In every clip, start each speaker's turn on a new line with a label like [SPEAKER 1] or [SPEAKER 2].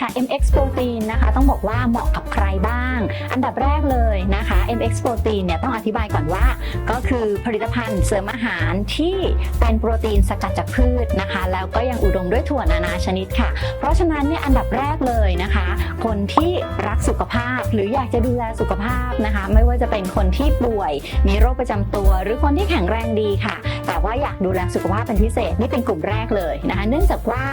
[SPEAKER 1] ค่ะ MX Protein นะคะต้องบอกว่าเหมาะกับใครบ้าง อันดับแรกเลยนะคะ MX Protein เนี่ยต้องอธิบายก่อนว่า ก็คือผลิตภัณฑ์เสริมอาหารที่เป็นโปรตีนสกัดจากพืชนะคะ แล้วก็ยังอุดมด้วยถั่วนานาชนิดค่ะ เพราะฉะนั้นเนี่ยอันดับแรกเลยนะคะ คนที่รักสุขภาพหรืออยากจะดูแลสุขภาพนะคะ ไม่ว่าจะเป็นคนที่ป่วย มีโรคประจำตัว หรือคนที่แข็งแรงดีค่ะ แต่ว่าอยากดูแลสุขภาพเป็นพิเศษนี่เป็นกลุ่มแรกเลยนะคะ เนื่องจากว่า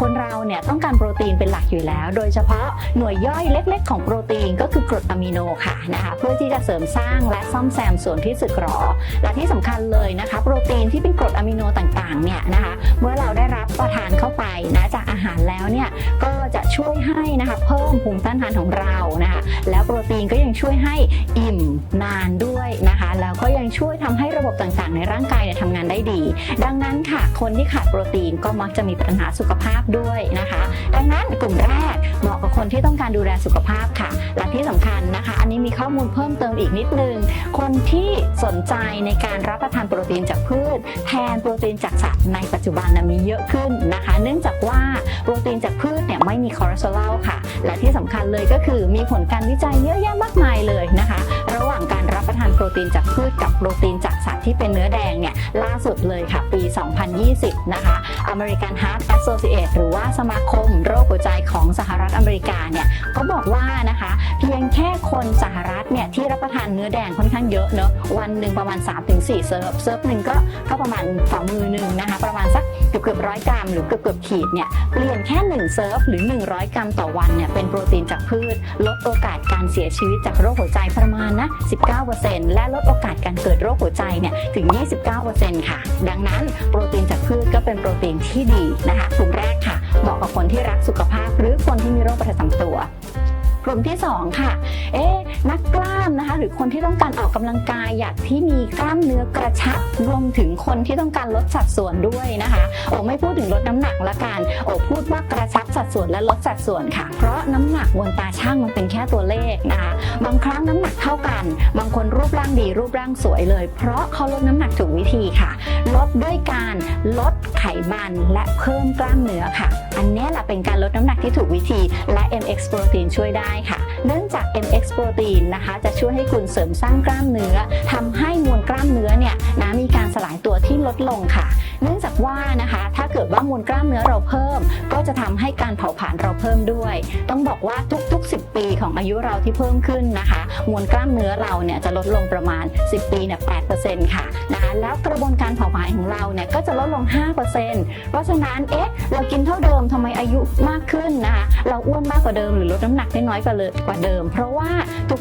[SPEAKER 1] คนเราเนี่ยต้องการโปรตีนเป็นหลักอยู่แล้วโดยเฉพาะหน่วยย่อยเล็กๆ ของโปรตีนก็คือกรดอะมิโนค่ะนะคะเพื่อที่จะเสริมสร้างและซ่อมแซมส่วนที่สึกหรอ และที่สำคัญเลยนะคะโปรตีนที่เป็นกรดอะมิโนต่างๆเนี่ยนะคะเมื่อเราได้รับประทานเข้าไปนะจากอาหารแล้วเนี่ยก็จะช่วยให้นะคะเพิ่มภูมิต้านทานของเรานะคะแล้วโปรตีนก็ยังช่วยให้อิ่มนานด้วยนะคะแล้วก็ยังช่วยทำให้ระบบต่างๆ ในร่างกายเนี่ยทำงานได้ดี ดังนั้นค่ะคนที่ขาดโปรตีนก็มักจะมีปัญหาสุขภาพด้วยนะคะ ดังนั้นกลุ่มแรกเหมาะกับคนที่ต้องการดูแลสุขภาพค่ะ และที่สำคัญนะคะ อันนี้มีข้อมูลเพิ่มเติมอีกนิดนึง คนที่สนใจในการรับประทานโปรตีนจากพืช แทนโปรตีนจากสัตว์ในปัจจุบันนะมีเยอะขึ้นนะคะ เนื่องจากว่าโปรตีนจากพืชเนี่ยไม่มีคอเลสเตอรอลค่ะ และที่สำคัญเลยก็คือมีผลการวิจัยเยอะแยะมากมายเลยนะคะ ระหว่างการรับประทานโปรตีนจากพืชกับโปรตีนจาก สัตว์ที่เป็นเนื้อแดงเนี่ยล่าสุดเลยค่ะปี 2020 นะคะ American Heart Associate หรือว่าสมาคมโรคหัวใจของสหรัฐอเมริกาเนี่ยก็บอกว่านะคะ เพียงแค่คนสหรัฐเนี่ยที่รับประทานเนื้อแดงค่อนข้างเยอะเนอะวันหนึ่งประมาณ 3-4 เซิร์ฟเซิร์ฟหนึ่งก็ก็ประมาณฝ่ามือหนึ่งนะคะ ประมาณสักเกือบเกือบร้อยกรัมหรือเกือบเกือบขีดเนี่ยเปลี่ยนแค่ 1 เซิร์ฟหรือ 100 กรัมต่อวันเนี่ยเป็นโปรตีนจากพืช ลดโอกาสการเสียชีวิตจากโรคหัวใจประมาณนะ 19%และลดโอกาสการเกิดโรคหัวใจเนี่ยถึง 29%ค่ะ ดังนั้นโปรตีนจากพืชก็เป็นโปรตีนที่ดีนะคะกลุ่มแรกค่ะเหมาะกับคนที่รักสุขภาพหรือคนที่มีโรคประจำตัว กลุ่มที่ 2 ค่ะ เอ๊ะนักกล้ามนะคะ หรือคนที่ต้องการออกกำลังกายอยากที่มีกล้ามเนื้อกระชับรวมถึงคนที่ต้องการลดสัดส่วนด้วยนะคะ โอไม่พูดถึงลดน้ำหนักละกัน โอพูดว่ากระชับสัดส่วนและลดสัดส่วนค่ะ เพราะน้ำหนักบนตาช่างมันเป็นแค่ตัวเลขนะคะ บางครั้งน้ำหนักเท่ากัน บางคนรูปร่างดีรูปร่างสวยเลย เพราะเขาลดน้ำหนักถูกวิธีค่ะ ลดด้วยการลดไขมันและเพิ่มกล้ามเนื้อค่ะ อันนี้แหละเป็นการลดน้ำหนักที่ถูกวิธีและ MX Protein ช่วยได้ เนื่องจาก MX โปรตีนนะคะจะช่วยให้คุณเสริมสร้างกล้ามเนื้อทำให้มวลกล้ามเนื้อเนี่ยนะมีการสลายตัวที่ลดลงค่ะ เนื่องจากว่านะคะถ้าเกิดว่ามวลกล้ามเนื้อเราเพิ่ม ก็จะทำให้การเผาผลาญเราเพิ่มด้วย ต้องบอกว่าทุกๆ 10 ปีของอายุเราที่เพิ่มขึ้นนะคะ มวลกล้ามเนื้อเราเนี่ยจะลดลงประมาณ 10 ปีเนี่ย8%ค่ะนะคะแล้วกระบวนการเผาผลาญของเราเนี่ยก็จะลดลง 5%เพราะฉะนั้นเอ๊ะเรากินเท่าเดิมทำไมอายุมากขึ้นนะคะเราอ้วนมากกว่าเดิมหรือลดน้ำหนักได้น้อยกว่าเลยกว่าเดิม เพราะว่า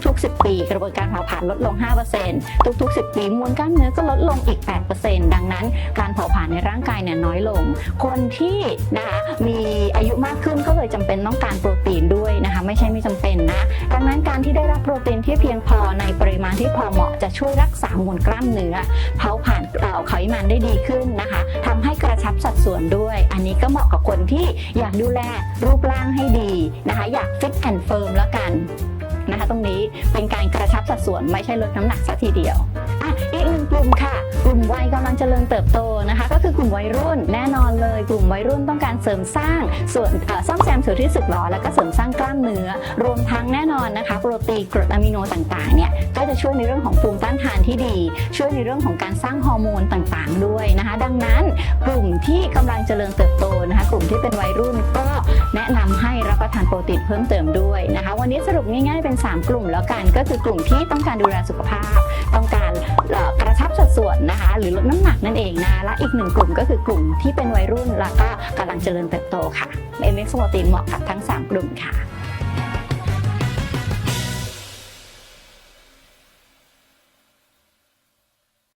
[SPEAKER 1] ทุก ๆ 10 ปีกระบวนการเผาผลาญลดลง 5%ทุก ๆ 10 ปีมวลกล้ามเนื้อก็ลดลงอีก 8%ดังนั้น การเผาผลาญในร่างกายเนี่ยน้อยลง คนที่นะคะมีอายุมากขึ้นก็เลยจำเป็นต้องการโปรตีนด้วยนะคะ ไม่ใช่ไม่จำเป็นนะดังนั้นการที่ได้รับโปรตีนที่เพียงพอในปริมาณที่พอเหมาะจะช่วยรักษามวลกล้ามเนื้อเผาผ่านเอ่อไขมันได้ดีขึ้นนะคะทำให้กระชับสัดส่วนด้วย อันนี้ก็เหมาะกับคนที่อยากดูแลรูปร่างให้ดีนะคะ อยากฟิตแอนด์เฟิร์มแล้วกันนะคะตรงนี้เป็นการกระชับสัดส่วนไม่ใช่ลดน้ำหนักสัทีเดียวอะอีกหนึ่งกลุ่มค่ะ กลุ่มวัยกำลังเจริญเติบโตนะคะ ก็คือกลุ่มวัยรุ่นแน่นอน ยกลุ่มวัยรุ่นต้องการเสริมสร้างส่วนซ่อมแซมส่วนที่สึกหรอแล้วก็เสริมสร้างกล้ามเนื้อ รวมทั้งแน่นอนนะคะโปรตีนกรดอะมิโนต่างๆเนี่ยก็จะช่วยในเรื่องของภูมิต้านทานที่ดี ช่วยในเรื่องของการสร้างฮอร์โมนต่างๆ ด้วยนะคะ ดังนั้นกลุ่มที่กำลังเจริญเติบโตนะคะ กลุ่มที่เป็นวัยรุ่นก็แนะนำให้รับประทานโปรตีนเพิ่มเติมด้วยนะคะ วันนี้สรุปง่ายๆเป็น 3 กลุ่มแล้วกัน ก็คือกลุ่มที่ต้องการดูแลสุขภาพ ต้องการกระชับสัดส่วนนะคะ หรือลดน้ำหนัก นั่นเองนะและอีกหนึ่งกลุ่มก็คือกลุ่มที่เป็นวัยรุ่นแล้วก็กำลังเจริญเติบโตค่ะ MX โปรตีนเหมาะกับทั้ง 3 กลุ่มค่ะ